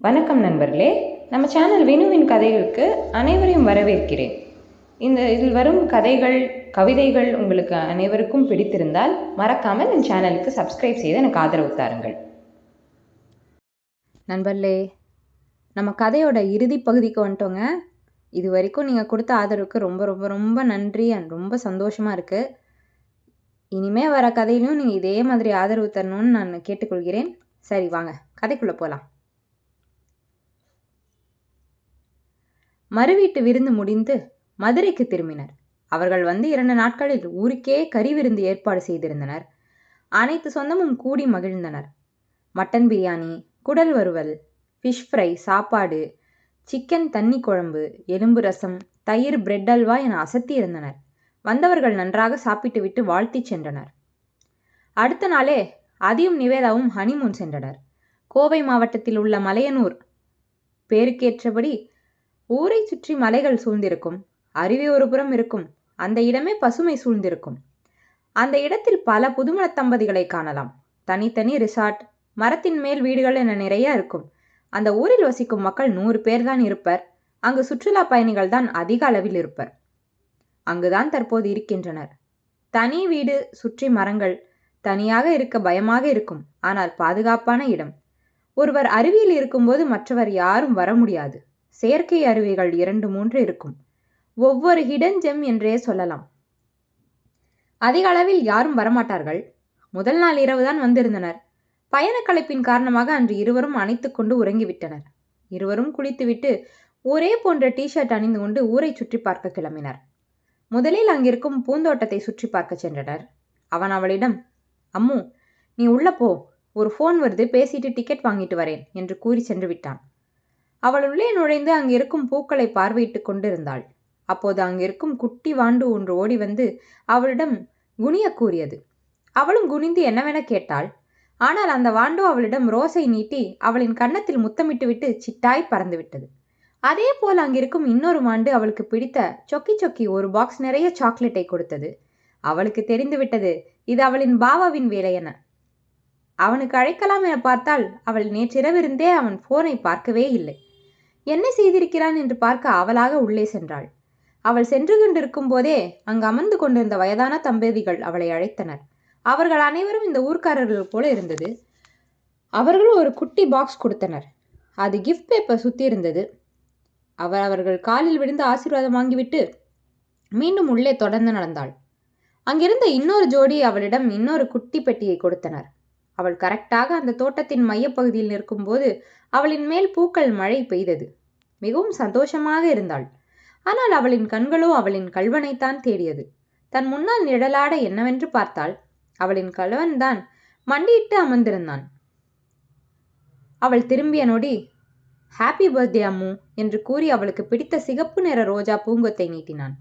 வணக்கம் நண்பர்களே. நம்ம சேனல் வினுவின் கதைகளுக்கு அனைவரையும் வரவேற்கிறேன். இந்த இதில் வரும் கதைகள் கவிதைகள் உங்களுக்கு அனைவருக்கும் பிடித்திருந்தால் மறக்காமல் என் சேனலுக்கு சப்ஸ்கிரைப் செய்து எனக்கு ஆதரவு தாருங்கள். நண்பர்களே நம்ம கதையோட இறுதி பகுதிக்கு வந்துட்டோங்க. இது வரைக்கும் நீங்கள் கொடுத்த ஆதரவுக்கு ரொம்ப ரொம்ப ரொம்ப நன்றி அண்ட் ரொம்ப சந்தோஷமாக இருக்குது இனிமே வர கதையிலையும் நீங்கள் இதே மாதிரி ஆதரவு தரணும்னு நான் கேட்டுக்கொள்கிறேன். சரி வாங்க. கதைக்குள்ளே போகலாம் மறுவீட்டு விருந்து முடிந்து மதுரைக்கு திரும்பினர். அவர்கள் வந்து இரண்டு நாட்களில் ஊருக்கே கறி விருந்து ஏற்பாடு செய்திருந்தனர். அனைத்து சொந்தமும் கூடி மகிழ்ந்தனர். மட்டன் பிரியாணி குடல் வறுவல் ஃபிஷ் ஃப்ரை சாப்பாடு சிக்கன் தண்ணி குழம்பு எலும்பு ரசம் தயிர் பிரெட் அல்வா என அசத்தி இருந்தனர். வந்தவர்கள் நன்றாக சாப்பிட்டு விட்டு வாழ்த்தி சென்றனர். அடுத்த நாளே அதியும் நிவேதாவும் ஹனிமூன் சென்றனர். கோவை மாவட்டத்தில் உள்ள மலையனூர் பேருக்கேற்றபடி ஊரை சுற்றி மலைகள் சூழ்ந்திருக்கும். அருவி ஒரு புறம் இருக்கும். அந்த இடமே பசுமை சூழ்ந்திருக்கும். அந்த இடத்தில் பல புதுமண தம்பதிகளை காணலாம். தனித்தனி ரிசார்ட் மரத்தின் மேல் வீடுகள் என நிறைய இருக்கும். அந்த ஊரில் வசிக்கும் மக்கள் நூறு பேர் தான் இருப்பர். அங்கு சுற்றுலா பயணிகள் தான் அதிக அளவில் இருப்பர். அங்குதான் தற்போது இருக்கின்றனர். தனி வீடு சுற்றி மரங்கள் தனியாக இருக்க பயமாக இருக்கும். ஆனால் பாதுகாப்பான இடம். ஒருவர் அருவியில் இருக்கும்போது மற்றவர் யாரும் வர முடியாது. செயற்கை அருவிகள் இரண்டு மூன்று இருக்கும். ஒவ்வொரு ஹிடன் ஜெம் என்றே சொல்லலாம். அதிக அளவில் யாரும் வரமாட்டார்கள். முதல் நாள் இரவுதான் வந்திருந்தனர். பயணக் களைப்பின் காரணமாக அன்று இருவரும் அணைத்துக்கொண்டு உறங்கிவிட்டனர். இருவரும் குளித்துவிட்டு ஒரே போன்ற டிஷர்ட் அணிந்து கொண்டு ஊரை சுற்றி பார்க்க கிளம்பினர். முதலில் அங்கிருக்கும் பூந்தோட்டத்தை சுற்றி பார்க்க சென்றனர். அவன் அவளிடம் அம்மு நீ உள்ள போ. ஒரு ஃபோன் வருது பேசிட்டு டிக்கெட் வாங்கிட்டு வரேன் என்று கூறி சென்று விட்டான். அவள் உள்ளே நுழைந்து அங்கிருக்கும் பூக்களை பார்வையிட்டு கொண்டிருந்தாள். அப்போது அங்கிருக்கும் குட்டி வாண்டு ஒன்று ஓடி வந்து அவளிடம் குனிய கூறியது. அவளும் குனிந்து என்னவென கேட்டாள். ஆனால் அந்த வாண்டு அவளிடம் ரோஸை நீட்டி அவளின் கன்னத்தில் முத்தமிட்டுவிட்டு சிட்டாய் பறந்துவிட்டது. அதே போல் அங்கிருக்கும் இன்னொரு வாண்டு அவளுக்கு பிடித்த சொக்கி சொக்கி ஒரு பாக்ஸ் நிறைய சாக்லேட்டை கொடுத்தது. அவளுக்கு தெரிந்துவிட்டது இது அவளின் பாவாவின் வேலை என. அவனுக்கு அழைக்கலாம் என பார்த்தால் அவள் நேற்றிரவிருந்தே அவன் போனை பார்க்கவே இல்லை. என்ன செய்திருக்கிறான் என்று பார்க்க அவளாக உள்ளே சென்றாள். அவள் சென்று கொண்டிருக்கும் போதே அங்கு அமர்ந்து கொண்டிருந்த வயதான தம்பதிகள் அவளை அழைத்தனர். அவர்கள் அனைவரும் இந்த ஊர்க்காரர்கள் போல இருந்தது. அவர்களும் ஒரு குட்டி பாக்ஸ் கொடுத்தனர். அது கிஃப்ட் பேப்பர் சுற்றி இருந்தது. அவர் அவர்கள் காலில் விழுந்து ஆசீர்வாதம் வாங்கிவிட்டு மீண்டும் உள்ளே தொடர்ந்து நடந்தாள். அங்கிருந்த இன்னொரு ஜோடி அவளிடம் இன்னொரு குட்டி பெட்டியை கொடுத்தனர். அவள் கரெக்டாக அந்த தோட்டத்தின் மையப்பகுதியில் நிற்கும்போது அவளின் மேல் பூக்கள் மழை பெய்தது. மிகவும் சந்தோஷமாக இருந்தாள். ஆனால் அவளின் கண்களோ அவளின் கல்வனைத்தான் தேடியது. தன் முன்னால் நிழலாட என்னவென்று பார்த்தாள். அவளின் கல்வன்தான் மண்டியிட்டு அமர்ந்திருந்தான். அவள் திரும்பிய நொடி ஹாப்பி பர்த்டே அம்மு என்று கூறி அவளுக்கு பிடித்த சிகப்பு நிற ரோஜா பூங்கொத்தை நீட்டினான்.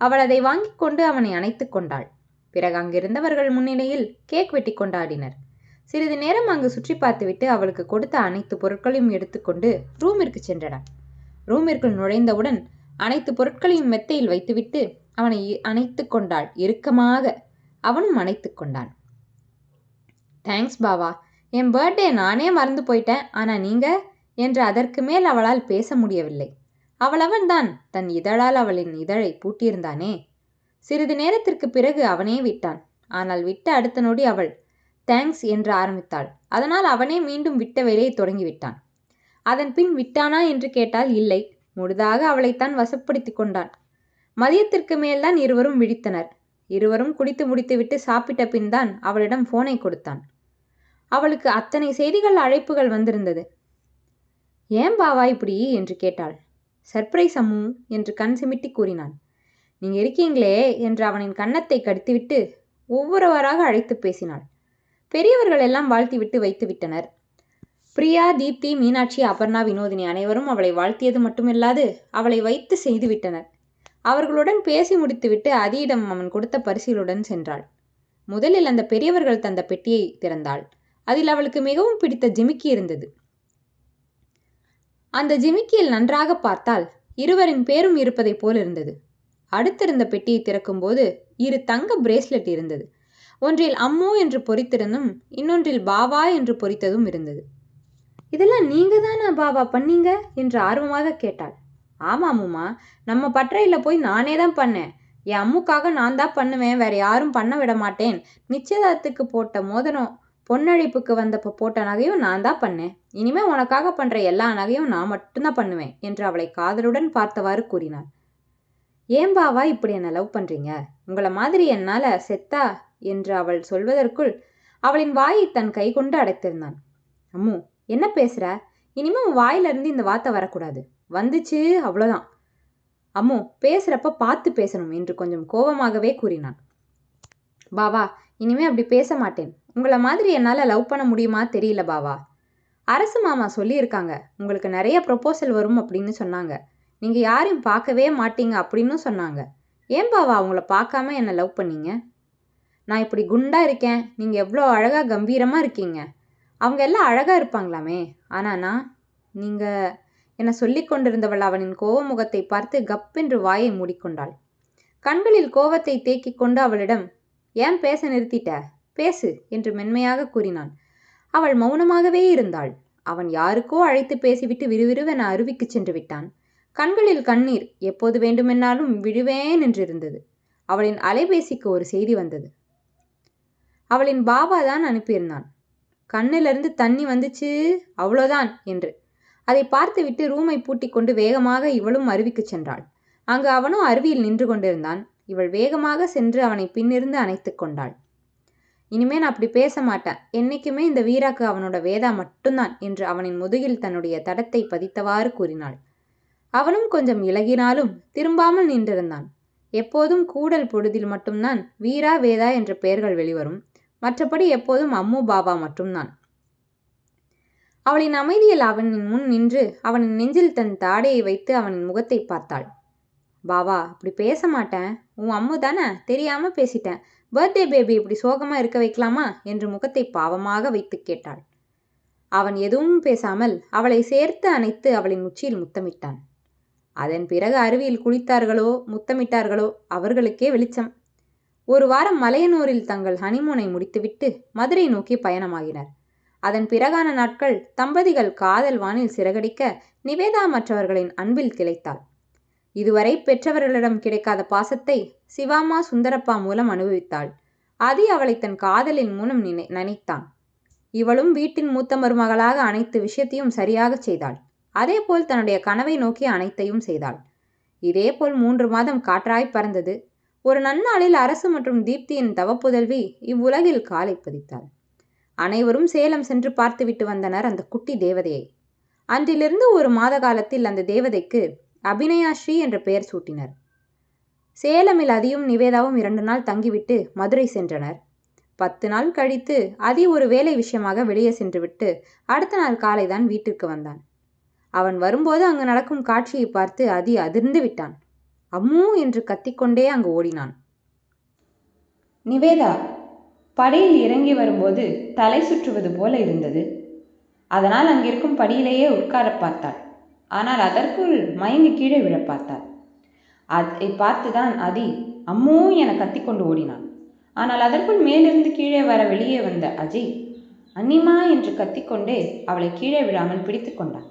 அவள் அதை வாங்கி கொண்டு அவனை அணைத்துக் கொண்டாள். பிறகு அங்கிருந்தவர்கள் முன்னிலையில் கேக் வெட்டி கொண்டாடினர். சிறிது நேரம் அங்கு சுற்றி பார்த்துவிட்டு அவளுக்கு கொடுத்த அனைத்து பொருட்களையும் எடுத்துக்கொண்டு ரூமிற்கு சென்றனர். ரூமிற்குள் நுழைந்தவுடன் அனைத்து பொருட்களையும் மெத்தையில் வைத்துவிட்டு அவனை அணைத்து கொண்டாள். இறுக்கமாக அவனும் அணைத்து கொண்டான். தேங்க்ஸ் பாவா. என் பர்த்டே நானே மறந்து போயிட்டேன். ஆனால் நீங்கள் என்று அதற்கு மேல் அவளால் பேச முடியவில்லை. அவளவன்தான் தன் இதழால் அவளின் இதழை பூட்டியிருந்தானே. சிறிது நேரத்திற்கு பிறகு அவனே விட்டான். ஆனால் விட்ட அடுத்த நொடி அவள் தேங்க்ஸ் என்று ஆரம்பித்தாள். அதனால் அவனே மீண்டும் விட்ட வேலையை தொடங்கிவிட்டான். அதன் பின் விட்டானா என்று கேட்டால் இல்லை. முழுதாக அவளைத்தான் வசப்படுத்தி கொண்டான். மதியத்திற்கு மேல்தான் இருவரும் விழித்தனர். இருவரும் குடித்து முடித்துவிட்டு சாப்பிட்ட பின் தான் அவளிடம் போனை கொடுத்தான். அவளுக்கு அத்தனை செய்திகள் அழைப்புகள் வந்திருந்தது. ஏன் பாவா இப்படி? என்று கேட்டாள். சர்ப்ரைஸ் அம்மு என்று கண் சிமிட்டி கூறினான். நீங்க இருக்கீங்களே என்று அவனின் கன்னத்தை கடித்துவிட்டு ஒவ்வொருவராக அழைத்து பேசினாள். பெரியவர்கள் எல்லாம் வாழ்த்திவிட்டு வைத்து விட்டனர். பிரியா தீப்தி மீனாட்சி அபர்ணா வினோதினி அனைவரும் அவளை வாழ்த்தியது மட்டுமில்லாது அவளை வைத்து செய்துவிட்டனர் அவர்களுடன் பேசி முடித்துவிட்டு அதியிடம் அவன் கொடுத்த பரிசிலுடன் சென்றாள். முதலில் அந்த பெரியவர்கள் தந்த பெட்டியை திறந்தாள். அதில் அவளுக்கு மிகவும் பிடித்த ஜிமிக்கி இருந்தது. அந்த ஜிமிக்கியில் நன்றாக பார்த்தால் இருவரின் பேரும் இருப்பதைப் போல் இருந்தது. அடுத்திருந்த பெட்டியை திறக்கும்போது இரு தங்க பிரேஸ்லெட் இருந்தது. ஒன்றில் அம்மு என்று பொறித்திருந்தும் இன்னொன்றில் பாவா என்று பொறித்ததும் இருந்தது. இதெல்லாம் நீங்க தானே பாபா பண்ணீங்க? என்று ஆர்வமாக கேட்டாள். ஆமாம் அம்முமா நம்ம பட்டறையில் போய் நானே தான் பண்ணேன். என் அம்முக்காக நான் தான் பண்ணுவேன். வேற யாரும் பண்ண விட மாட்டேன். நிச்சயதார்த்துக்கு போட்ட மோதிரம் பொன்னழைப்புக்கு வந்தப்போ போட்ட நகையும் நான் தான் பண்ணேன். இனிமே உனக்காக பண்ற எல்லா நகையும் நான் மட்டும்தான் பண்ணுவேன் என்று அவளை காதலுடன் பார்த்தவாறு கூறினார் ஏன் பாவா இப்படி என்னை லவ் பண்றீங்க? உங்களை மாதிரி என்னால செத்தா? என்று அவள் சொல்வதற்குள் அவளின் வாயை தன் கை கொண்டு அடைத்திருந்தான். அம்மு என்ன பேசுகிற இனிமே உன் வாயிலிருந்து இந்த வார்த்தை வரக்கூடாது. வந்துச்சு அவ்வளோதான் அம்மு பேசுகிறப்ப பார்த்து பேசணும் என்று கொஞ்சம் கோபமாகவே கூறினான் பாவா இனிமே அப்படி பேச மாட்டேன். உங்களை மாதிரி என்னால் லவ் பண்ண முடியுமா தெரியல பாவா. அரசு மாமா சொல்லியிருக்காங்க. உங்களுக்கு நிறைய ப்ரொப்போசல் வரும் அப்படின்னு சொன்னாங்க. நீங்கள் யாரையும் பார்க்கவே மாட்டீங்க அப்படின்னு சொன்னாங்க. ஏன் பாவா அவங்கள பார்க்காம என்னை லவ் பண்ணீங்க? நான் இப்படி குண்டாக இருக்கேன். நீங்கள் எவ்வளோ அழகாக கம்பீரமாக இருக்கீங்க. அவங்க எல்லாம் அழகாக இருப்பாங்களாமே. ஆனால் நான் நீங்கள் என சொல்லிக் கொண்டிருந்தவள் அவனின் கோவ முகத்தை பார்த்து கப்பென்று வாயை மூடிக்கொண்டாள். கண்களில் கோவத்தை தேக்கிக் கொண்டு அவளிடம் ஏன் பேச நிறுத்திட்ட? பேசு என்று மென்மையாக கூறினான். அவள் மௌனமாகவே இருந்தாள். அவன் யாருக்கோ அழைத்து பேசிவிட்டு விறுவிறுவென அருவிக்கு சென்று விட்டான். கண்களில் கண்ணீர் எப்போது வேண்டுமென்னாலும் விழுவேன் என்றிருந்தது. அவளின் அலைபேசிக்கு ஒரு செய்தி வந்தது. அவளின் பாபா தான் அனுப்பியிருந்தான். கண்ணிலிருந்து தண்ணி வந்துச்சு அவ்வளோதான் என்று. அதை பார்த்துவிட்டு ரூமை பூட்டி கொண்டு வேகமாக இவளும் அருவிக்கு சென்றாள். அங்கு அவனும் அருவியில் நின்று கொண்டிருந்தான். இவள் வேகமாக சென்று அவனை பின்னிருந்து அணைத்து கொண்டாள். இனிமே நான் அப்படி பேச மாட்டேன். என்னைக்குமே இந்த வீராக்கு அவனோட வேதா மட்டும்தான் என்று அவனின் முதுகில் தன்னுடைய தடத்தை பதித்தவாறு கூறினாள். அவனும் கொஞ்சம் இலகினாலும் திரும்பாமல் நின்றிருந்தான். எப்போதும் கூடல் பொழுதில் மட்டும்தான் வீரா வேதா என்ற பெயர்கள் வெளிவரும். மற்றபடி எப்போதும் அம்மு பாபா மட்டும்தான். அவளின் அமைதியில் அவனின் முன் நின்று அவனின் நெஞ்சில் தன் தாடையை வைத்து அவனின் முகத்தை பார்த்தாள். பாபா அப்படி பேச மாட்டேன். உன் அம்மு தானே? தெரியாம பேசிட்டேன். பர்த்டே பேபி இப்படி சோகமா இருக்க வைக்கலாமா? என்று முகத்தை பாவமாக வைத்து கேட்டாள். அவன் எதுவும் பேசாமல் அவளை சேர்த்து அணைத்து அவளின் உச்சியில் முத்தமிட்டான். அதன் பிறகு அருவியில் குளித்தார்களோ முத்தமிட்டார்களோ அவர்களுக்கே வெளிச்சம். ஒரு வாரம் மலையனூரில் தங்கள் ஹனிமூனை முடித்துவிட்டு மதுரை நோக்கி பயணமாகினர் அதன் பிறகான நாட்கள் தம்பதிகள் காதல் வானில் சிறகடிக்க நிவேதா மற்றவர்களின் அன்பில் திளைத்தாள். இதுவரை பெற்றவர்களிடம் கிடைக்காத பாசத்தை சிவாமா சுந்தரப்பா மூலம் அனுபவித்தாள். அதி அவளை தன் காதலின் மூலம் நினை நினைத்தான். இவளும் வீட்டின் மூத்த மருமகளாக அனைத்து விஷயத்தையும் சரியாகச் செய்தாள். அதேபோல் தன்னுடைய கனவை நோக்கி அனைத்தையும் செய்தாள். இதேபோல் மூன்று மாதம் காற்றாய் பறந்தது. ஒரு நன்னாளில் அரசு மற்றும் தீப்தியின் தவப்புதல்வி இவ்வுலகில் காலை பதித்தாள். அனைவரும் சேலம் சென்று பார்த்துவிட்டு வந்தனர் அந்த குட்டி தேவதையை. அன்றிலிருந்து ஒரு மாத காலத்தில் அந்த தேவதைக்கு அபிநயாஸ்ரீ என்ற பெயர் சூட்டினர். சேலமில் அதியும் நிவேதாவும் இரண்டு நாள் தங்கிவிட்டு மதுரை சென்றனர். பத்து நாள் கழித்து அதி ஒரு வேலை விஷயமாக வெளியே சென்றுவிட்டு அடுத்த நாள் காலைதான் வீட்டிற்கு வந்தான். அவன் வரும்போது அங்கு நடக்கும் காட்சியை பார்த்து அதி அதிர்ந்து விட்டான். அம்மூ என்று கத்திக்கொண்டே அங்கு ஓடினான். நிவேதா படியில் இறங்கி வரும்போது தலை சுற்றுவது போல இருந்தது. அதனால் அங்கிருக்கும் படியிலேயே உட்கார பார்த்தாள். ஆனால் அதற்குள் மயங்கி கீழே விழ பார்த்தாள். அதை பார்த்துதான் அதி அம்மூ என கத்திக்கொண்டு ஓடினான் ஆனால் அதற்குள் மேலிருந்து கீழே வர வெளியே வந்த அஜய் அன்னிமா என்று கத்திக்கொண்டே அவளை கீழே விழாமல் பிடித்து கொண்டான்.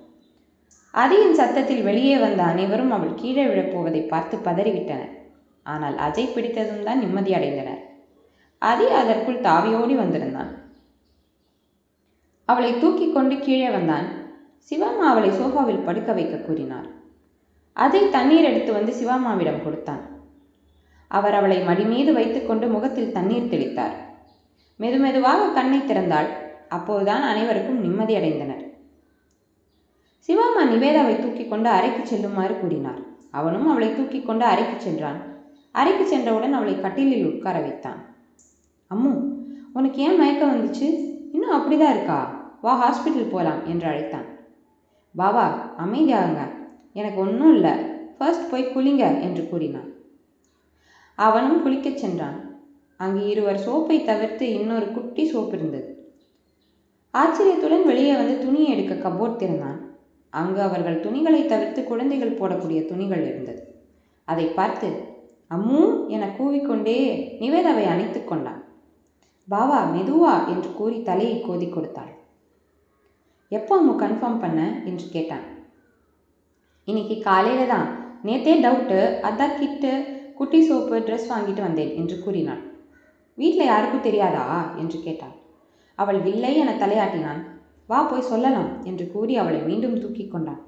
அதியின் சத்தத்தில் வெளியே வந்த அனைவரும் அவள் கீழே விழப்போவதை பார்த்து பதறிவிட்டனர். ஆனால் அஜய் பிடித்ததும் தான் நிம்மதியடைந்தனர். அதி அதற்குள் தாவியோடி வந்திருந்தான். அவளை தூக்கி கொண்டு கீழே வந்தான். சிவாமா அவளை சோஃபாவில் படுக்க வைக்க கூறினார். அதை தண்ணீர் எடுத்து வந்து சிவாமாவிடம் கொடுத்தான். அவர் அவளை மடிமீது வைத்துக்கொண்டு முகத்தில் தண்ணீர் தெளித்தார். மெதுமெதுவாக கண்ணை திறந்தாள். அப்போதுதான் அனைவருக்கும் நிம்மதியடைந்தனர். சிவாமா நிவேதாவை தூக்கி கொண்டு அறைக்கு செல்லுமாறு கூறினார். அவனும் அவளை தூக்கி கொண்டு அறைக்கு சென்றான். அறைக்கு சென்றவுடன் அவளை கட்டிலில் உட்கார வைத்தான். அம்மு உனக்கு ஏன் மயக்கம் வந்துச்சு? இன்னும் அப்படிதான் இருக்கா? வா ஹாஸ்பிட்டல் போகலாம் என்று அழைத்தான். பாபா அமைதியாகுங்க எனக்கு ஒன்றும் இல்லை. ஃபர்ஸ்ட் போய் குளிங்க என்று கூறினான். அவனும் குளிக்கச் சென்றான். அங்கு இருவர் சோப்பை தவிர்த்து இன்னொரு குட்டி சோப்பு இருந்தது. ஆச்சரியத்துடன் வெளியே வந்து துணியை எடுக்க கபோர்ட் திறந்தான். அங்கு அவர்கள் துணிகளை தவிர்த்து குழந்தைகள் போடக்கூடிய துணிகள் இருந்தது. அதை பார்த்து அம்மு என கூவிக்கொண்டே நிவேதாவை அணைத்து கொண்டான். பாவா மெதுவா என்று கூறி தலையை கோதி கொடுத்தாள். எப்போ அம்மு கன்ஃபார்ம் பண்ண? என்று கேட்டான். இன்னைக்கு காலையில தான். நேத்தே டவுட்டு அதான் கிட்டு குட்டி சோப்பு ட்ரெஸ் வாங்கிட்டு வந்தேன் என்று கூறினாள். வீட்டில் யாருக்கும் தெரியாதா? என்று கேட்டான் அவள் இல்லை என தலையாட்டினான். வா போய் சொல்லலாம் என்று கூறி அவளை மீண்டும் தூக்கி கொண்டான்.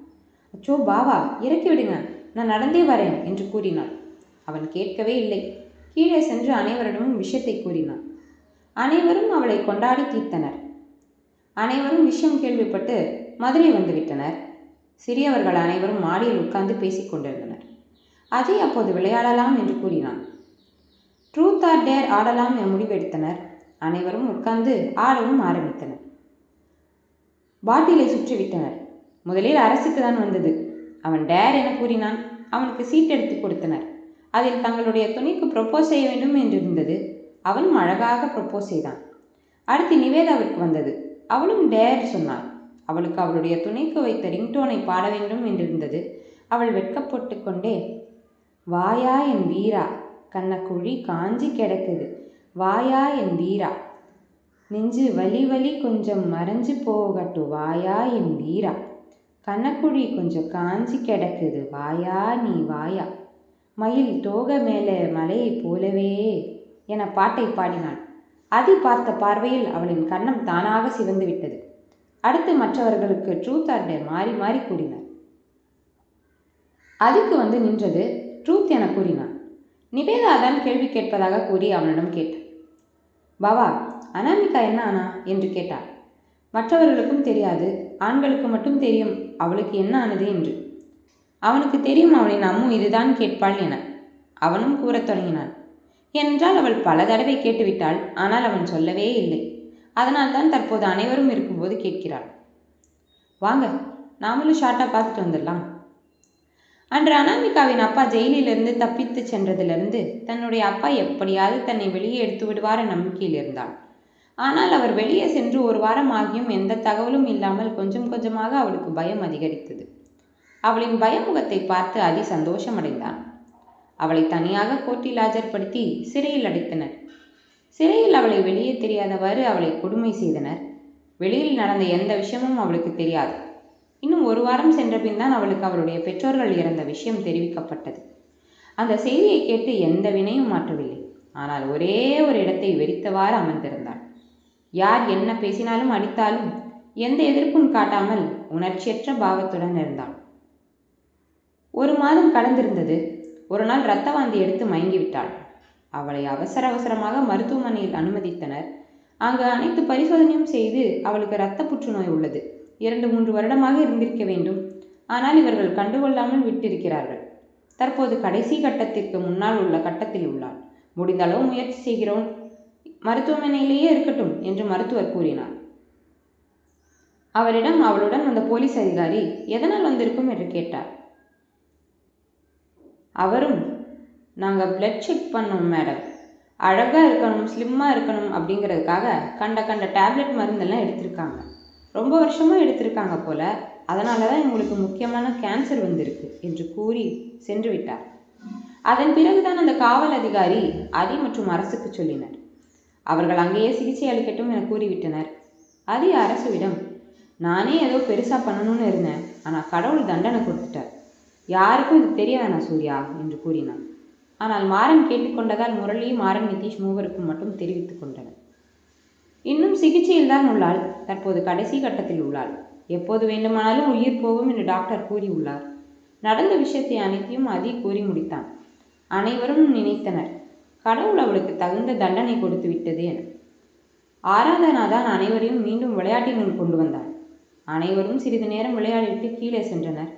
அச்சோ பாவா இறக்கி விடுங்க. நான் நடந்தே வரேன் என்று கூறினாள். அவன் கேட்கவே இல்லை. கீழே சென்று அனைவரிடமும் விஷயத்தை கூறினான். அனைவரும் அவளை கொண்டாடி தீர்த்தனர். அனைவரும் விஷயம் கேள்விப்பட்டு மதுரை வந்துவிட்டனர் சிறியவர்கள் அனைவரும் மாடியில் உட்கார்ந்து பேசிக் கொண்டிருந்தனர். அஜய் அப்போது விளையாடலாம் என்று கூறினான். ட்ரூத் ஆர் டேர் ஆடலாம் என முடிவெடுத்தனர். அனைவரும் உட்கார்ந்து ஆடவும் ஆரம்பித்தனர். பாட்டிலை சுற்றி விட்டனர் முதலில் அரசுக்கு தான் வந்தது. அவன் டேர் என கூறினான். அவனுக்கு சீட் எடுத்து கொடுத்தனர். அதில் தங்களுடைய துணைக்கு ப்ரொப்போஸ் செய்ய வேண்டும் என்றிருந்தது. அவனும் அழகாக ப்ரொப்போஸ் செய்தான். அடுத்து நிவேதாவிற்கு வந்தது. அவளும் டேர் சொன்னாள். அவளுக்கு அவளுடைய துணைக்கு வைத்த ரிங்டோனை பாட வேண்டும் என்றிருந்தது. அவள் வெட்கப்பட்டு கொண்டே வாயா என் வீரா கண்ணக்குழி காஞ்சி கிடக்குது. வாயா என் வீரா நெஞ்சு வலி வலி கொஞ்சம் மறைஞ்சு போகட்டு வாயா என் வீரா. கண்ணக்குழி கொஞ்சம் காஞ்சி கிடக்குது வாயா நீ வாயா. மயில் தோக மேலே மலையை போலவே என பாட்டை பாடினாள். அதி பார்த்த பார்வையில் அவளின் கன்னம் தானாக சிவந்து விட்டது. அடுத்து மற்றவர்களுக்கு ட்ரூத் ஆர்டர் மாறி மாறி கூறினார் அதுக்கு வந்து நின்றது ட்ரூத் என கூறினான் நிவேதா தான் கேள்வி கேட்பதாக கூறி அவனிடம் கேட்டான் பாவா அனாமிகா என்ன ஆனா என்று கேட்டாள். மற்றவர்களுக்கும் தெரியாது ஆண்களுக்கு மட்டும் தெரியும் அவளுக்கு என்ன ஆனது என்று. அவனுக்கு தெரியும் அவனின் அம்மு இதுதான் கேட்பாள் என. அவனும் கூறத் தொடங்கினான். என்றால் அவள் பல தடவை கேட்டுவிட்டாள் ஆனால் அவன் சொல்லவே இல்லை. அதனால்தான் தற்போது அனைவரும் இருக்கும்போது கேட்கிறாள். வாங்க நாமளும் ஷார்ட்டாக பார்த்துட்டு வந்துடலாம். அன்று அனாமிகாவின் அப்பா ஜெயிலிலிருந்து தப்பித்து சென்றதிலிருந்து தன்னுடைய அப்பா எப்படியாவது தன்னை வெளியே எடுத்து விடுவார நம்பிக்கையில் இருந்தாள் ஆனால் அவர் வெளியே சென்று ஒரு வாரம் ஆகியும் எந்த தகவலும் இல்லாமல் கொஞ்சம் கொஞ்சமாக அவளுக்கு பயம் அதிகரித்தது. அவளின் பயமுகத்தை பார்த்து அதி சந்தோஷமடைந்தான். அவளை தனியாக கோர்ட்டில் ஆஜர்படுத்தி சிறையில் அடைத்தனர். சிறையில் அவளை வெளியே தெரியாதவாறு அவளை கொடுமை செய்தனர். வெளியில் நடந்த எந்த விஷயமும் அவளுக்கு தெரியாது. இன்னும் ஒரு வாரம் சென்ற பின் தான் அவளுக்கு அவளுடைய பெற்றோர்கள் இறந்த விஷயம் தெரிவிக்கப்பட்டது. அந்த செய்தியை கேட்டு எந்த வினையும் மாற்றவில்லை. ஆனால் ஒரே ஒரு இடத்தை வெறித்தவாறு அமர்ந்திருந்தாள். யார் என்ன பேசினாலும் அடித்தாலும் எந்த எதிர்ப்பும் காட்டாமல் உணர்ச்சியற்ற பாவத்துடன் இருந்தாள் ஒரு மாதம் கடந்திருந்தது. ஒரு நாள் இரத்த வாந்தி எடுத்து மயங்கிவிட்டாள். அவளை அவசர அவசரமாக மருத்துவமனையில் அனுமதித்தனர். அங்கு அனைத்து பரிசோதனையும் செய்து அவளுக்கு இரத்த புற்றுநோய் உள்ளது. இரண்டு மூன்று வருடமாக இருந்திருக்க வேண்டும். ஆனால் இவர்கள் கண்டுகொள்ளாமல் விட்டிருக்கிறார்கள். தற்போது கடைசி கட்டத்திற்கு முன்னால் உள்ள கட்டத்தில் உள்ளாள். முடிந்த அளவு முயற்சி செய்கிறோம். மருத்துவமனையிலேயே இருக்கட்டும் என்று மருத்துவர் கூறினார். அவரிடம் அவளுடன் வந்த போலீஸ் அதிகாரி எதனால் வந்திருக்கும்? என்று கேட்டார். அவரும் நாங்கள் பிளட் செக் பண்ணோம் மேடம் அழகாக இருக்கணும் ஸ்லிம்மாக இருக்கணும் அப்படிங்கிறதுக்காக கண்ட கண்ட டேப்லெட் மருந்தெல்லாம் எடுத்திருக்காங்க. ரொம்ப வருஷமாக எடுத்திருக்காங்க போல அதனால தான் எங்களுக்கு முக்கியமான கேன்சர் வந்திருக்கு என்று கூறி சென்று விட்டார். அதன் பிறகுதான் அந்த காவல் அதிகாரி அதி மற்றும் அரசுக்கு சொல்லினர். அவர்கள் அங்கேயே சிகிச்சை அளிக்கட்டும் என கூறிவிட்டனர். அதே அரசுவிடம் நானே ஏதோ பெருசாக பண்ணணும்னு இருந்தேன். ஆனால் கடவுள் தண்டனை கொடுத்துட்டார். யாருக்கும் இது தெரிய வேணாம் சூர்யா என்று கூறினான். ஆனால் மாறன் கேட்டுக்கொண்டதால் முரளி மாறன் நிதிஷ் மூவருக்கும் மட்டும் தெரிவித்துக் கொண்டனர். இன்னும் சிகிச்சையில் தான் உள்ளாள். தற்போது கடைசி கட்டத்தில் உள்ளாள். எப்போது வேண்டுமானாலும் உயிர் போகும் என்று டாக்டர் கூறியுள்ளார். நடந்த விஷயத்தை அனைத்தையும் அதி கூறி முடித்தான். அனைவரும் நினைத்தனர். கடவுள் அவளுக்கு தகுந்த தண்டனை கொடுத்து விட்டது என. ஆராதனா தான் அனைவரையும் மீண்டும் விளையாட்டினுள் கொண்டு வந்தாள் அனைவரும் சிறிது நேரம் விளையாடிவிட்டு கீழே சென்றனர்.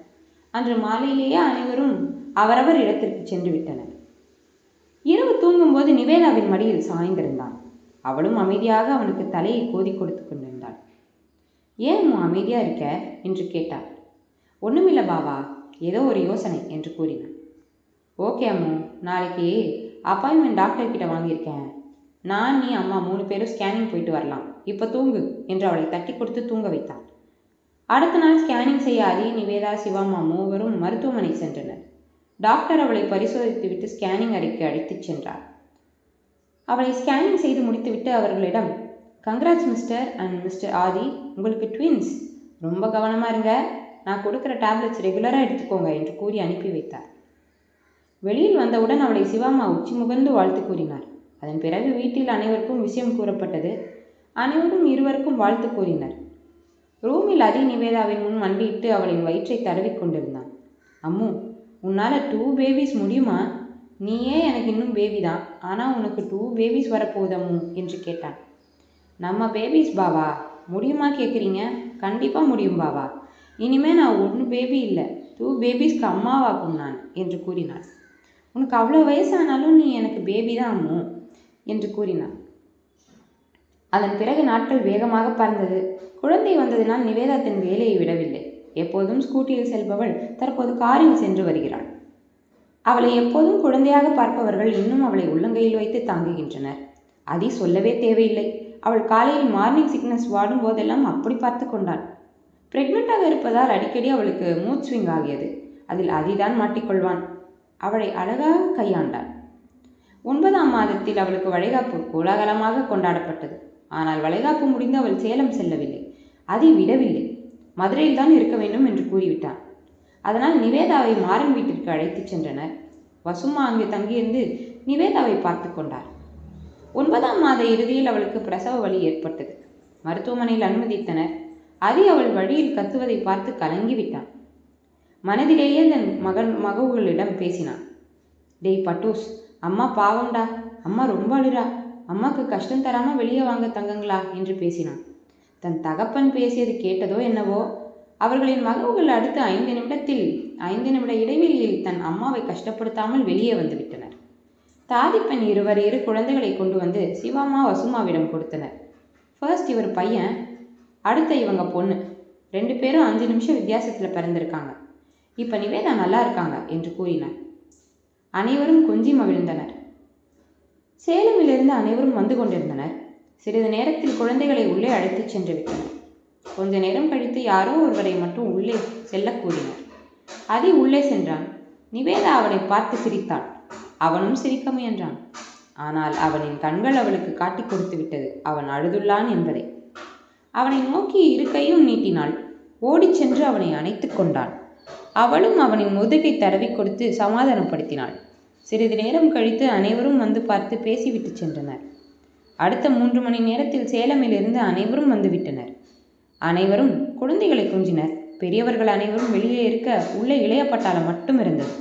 அன்று மாலையிலேயே அனைவரும் அவரவர் இடத்திற்கு சென்று விட்டனர். இரவு தூங்கும்போது நிவேதாவின் மடியில் சாய்ந்திருந்தான். அவளும் அமைதியாக அவனுக்கு தலையை கோதி கொடுத்து கொண்டிருந்தாள். ஏன் உன் இருக்க? என்று கேட்டாள். ஒன்றுமில்லை பாவா ஏதோ ஒரு யோசனை என்று கூறினான். ஓகே அம்மு நாளைக்கு அப்பாயின்மெண்ட் டாக்டர் கிட்ட வாங்கியிருக்கேன். நான் நீ அம்மா மூணு பேரும் ஸ்கேனிங் போயிட்டு வரலாம். இப்போ தூங்கு என்று அவளை தட்டி கொடுத்து தூங்க வைத்தான் அடுத்த நாள் ஸ்கேனிங் செய்ய அதி நிவேதா சிவாமா மூவரும் மருத்துவமனை சென்றனர். டாக்டர் அவளை பரிசோதித்துவிட்டு ஸ்கேனிங் அறைக்கு அழைத்துச் சென்றார். அவளை ஸ்கேனிங் செய்து முடித்துவிட்டு அவர்களிடம் congrats mister and mister Aadhi உங்களுக்கு ட்வின்ஸ் ரொம்ப கவனமாக இருங்க. நான் கொடுக்குற டேப்லெட்ஸ் ரெகுலராக எடுத்துக்கோங்க என்று கூறி அனுப்பி வைத்தார். வெளியில் வந்தவுடன் அவளை சிவாமா உச்சி முகர்ந்து வாழ்த்து கூறினார். அதன் பிறகு வீட்டில் அனைவருக்கும் விஷயம் கூறப்பட்டது. அனைவரும் இருவருக்கும் வாழ்த்து கூறினர். ரூமில் அதி நிவேதாவின் முன் மண்டியிட்டு அவளின் வயிற்றை தடவி கொண்டிருந்தான். அம்மு உன்னால் டூ பேபிஸ் முடியுமா? நீயே எனக்கு இன்னும் பேபி தான். ஆனால் உனக்கு டூ பேபிஸ் வரப்போகுது அம்மு என்று கேட்டான். நம்ம பேபிஸ் பாவா? முடியுமா கேட்குறீங்க கண்டிப்பாக முடியும் பாவா. இனிமேல் நான் ஒன்று பேபி இல்லை டூ பேபிஸ்க்கு அம்மாவாக்கும் நான் என்று கூறினான் உனக்கு அவ்வளோ வயசானாலும் நீ எனக்கு பேபி தான் அம்மு என்று கூறினார் அதன் பிறகு நாட்கள் வேகமாக பறந்தது. குழந்தை வந்ததினால் நிவேதா தன் வேலையை விடவில்லை. எப்போதும் ஸ்கூட்டியில் செல்பவள் தற்போது காரில் சென்று வருகிறாள். அவளை எப்போதும் குழந்தையாக பார்ப்பவர்கள் இன்னும் அவளை உள்ளங்கையில் வைத்து தாங்குகின்றனர். அதி சொல்லவே தேவையில்லை. அவள் காலையில் மார்னிங் சிக்னஸ் வாடும் போதெல்லாம் அப்படி பார்த்து கொண்டாள். பிரெக்னெண்ட்டாக இருப்பதால் அடிக்கடி அவளுக்கு மூட் ஸ்விங் ஆகியது. அதில் அதிதான் மாட்டிக்கொள்வான். அவளை அழகாக கையாண்டாள். ஒன்பதாம் மாதத்தில் அவளுக்கு வளைகாப்பு கோலாகலமாக கொண்டாடப்பட்டது. ஆனால் வளைகாப்பு முடிந்து அவள் சேலம் செல்லவில்லை. அதை விடவில்லை. மதுரையில் தான் இருக்க வேண்டும் என்று கூறிவிட்டான் அதனால் நிவேதாவை மாறன் வீட்டிற்கு அழைத்துச் சென்றனர். வசுமா அங்கு தங்கியிருந்து நிவேதாவை பார்த்து கொண்டார் ஒன்பதாம் மாத இறுதியில் அவளுக்கு பிரசவ வலி ஏற்பட்டது. மருத்துவமனையில் அனுமதித்தனர். அதி அவள் வழியில் கத்துவதை பார்த்து கலங்கிவிட்டான். மனதிலேயே தன் மகன் மகவுகளிடம் பேசினான். டேய் பட்டூஸ் அம்மா பாவம்டா. அம்மா ரொம்ப அழுறா. அம்மாக்கு கஷ்டம் தராமல் வெளியே வாங்க தங்கங்களா? என்று பேசினான். தன் தகப்பன் பேசியது கேட்டதோ என்னவோ அவர்களின் மகவுகள் அடுத்த ஐந்து நிமிடத்தில் ஐந்து நிமிட இடைவெளியில் தன் அம்மாவை கஷ்டப்படுத்தாமல் வெளியே வந்துவிட்டனர் தாதிப்பெண் இருவர் இரு குழந்தைகளை கொண்டு வந்து சிவாமா வசுமாவிடம் கொடுத்தனர். ஃபர்ஸ்ட் இவர் பையன் அடுத்த இவங்க பொண்ணு. ரெண்டு பேரும் அஞ்சு நிமிஷம் வித்தியாசத்தில் பிறந்திருக்காங்க. இப்போ நிவேதா நல்லா இருக்காங்க என்று கூறினார். அனைவரும் கொஞ்சி மகிழ்ந்தனர் சேலமிலிருந்து அனைவரும் வந்து கொண்டிருந்தனர். சிறிது நேரத்தில் குழந்தைகளை உள்ளே அழைத்துச் சென்று விட்டனர். கொஞ்ச நேரம் கழித்து யாரோ ஒருவரை மட்டும் உள்ளே செல்ல கூறினர். அதி உள்ளே சென்றான். நிவேதா அவனை பார்த்து சிரித்தாள். அவனும் சிரிக்க முயன்றான். ஆனால் அவனின் கண்கள் அவளுக்கு காட்டிக் கொடுத்து விட்டது. அவன் அழுதுள்ளான் என்பதை. அவனை நோக்கி இரு கையும் நீட்டினாள். ஓடிச் சென்று அவனை அணைத்துக் கொண்டான் அவளும் அவனின் முதுகை தடவி கொடுத்து சமாதானப்படுத்தினாள். சிறிது நேரம் கழித்து அனைவரும் வந்து பார்த்து பேசிவிட்டு சென்றனர். அடுத்த மூன்று மணி நேரத்தில் சேலமிலிருந்து அனைவரும் வந்துவிட்டனர். அனைவரும் குழந்தைகளை குஞ்சினர். பெரியவர்கள் அனைவரும் வெளியே இருக்க உள்ளே இளைய பட்டாளம் மட்டும் இருந்தது.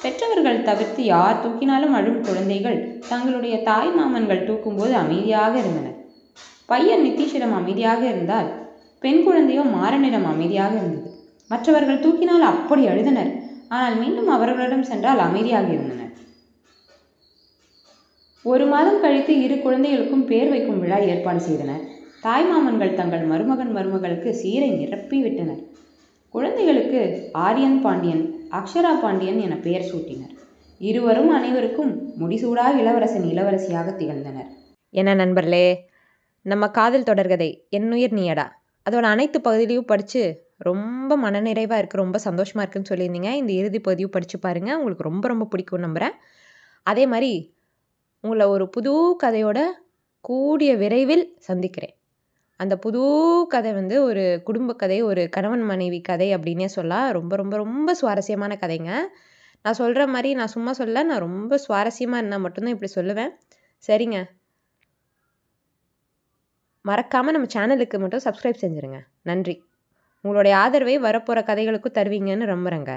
பெற்றவர்கள் தவிர்த்து யார் தூக்கினாலும் அழும் குழந்தைகள் தங்களுடைய தாய் மாமன்கள் தூக்கும்போது அமைதியாக இருந்தனர். பையன் நிதிஷிடம் அமைதியாக இருந்தால் பெண் குழந்தையோ மாறனிடம் அமைதியாக இருந்தது. மற்றவர்கள் தூக்கினால் அப்படி அழுதனர். ஆனால் மீண்டும் அவர்களிடம் சென்றால் அமைதியாக இருந்தனர் ஒரு மாதம் கழித்து இரு குழந்தைகளுக்கும் பேர் வைக்கும் விழா ஏற்பாடு செய்தனர். தாய்மாமன்கள் தங்கள் மருமகன் மருமகளுக்கு சீரை நிரப்பிவிட்டனர் குழந்தைகளுக்கு ஆரியன் பாண்டியன் அக்ஷரா பாண்டியன் என பெயர் சூட்டினர். இருவரும் அனைவருக்கும் முடிசூடா இளவரசன் இளவரசியாக திகழ்ந்தனர். என்ன நண்பர்களே நம்ம காதல் தொடர்கதை என்னுயிர் நீயடா. அதோட அனைத்து பகுதியிலையும் படித்து ரொம்ப மனநிறைவாக இருக்குது ரொம்ப சந்தோஷமாக இருக்குன்னு சொல்லியிருந்தீங்க. இந்த இறுதி பதிவு படித்து பாருங்கள் உங்களுக்கு ரொம்ப ரொம்ப பிடிக்கும் நம்புகிறேன் அதே மாதிரி உங்களை ஒரு புது கதையோட கூடிய விரைவில் சந்திக்கிறேன். அந்த புது கதை வந்து ஒரு குடும்ப கதை ஒரு கணவன் மனைவி கதை அப்படின்னே சொல்லலாம். ரொம்ப ரொம்ப ரொம்ப சுவாரஸ்யமான கதைங்க. நான் சொல்கிற மாதிரி நான் சும்மா சொல்ல நான் ரொம்ப சுவாரஸ்யமாக இருந்தால் மட்டும்தான் இப்படி சொல்லுவேன். சரிங்க. மறக்காமல் நம்ம சேனலுக்கு மட்டும் சப்ஸ்கிரைப் செஞ்சுருங்க. நன்றி. உங்களுடைய ஆதரவை வரப்போகிற கதைகளுக்கும் தருவீங்கன்னு நம்புகிறேங்க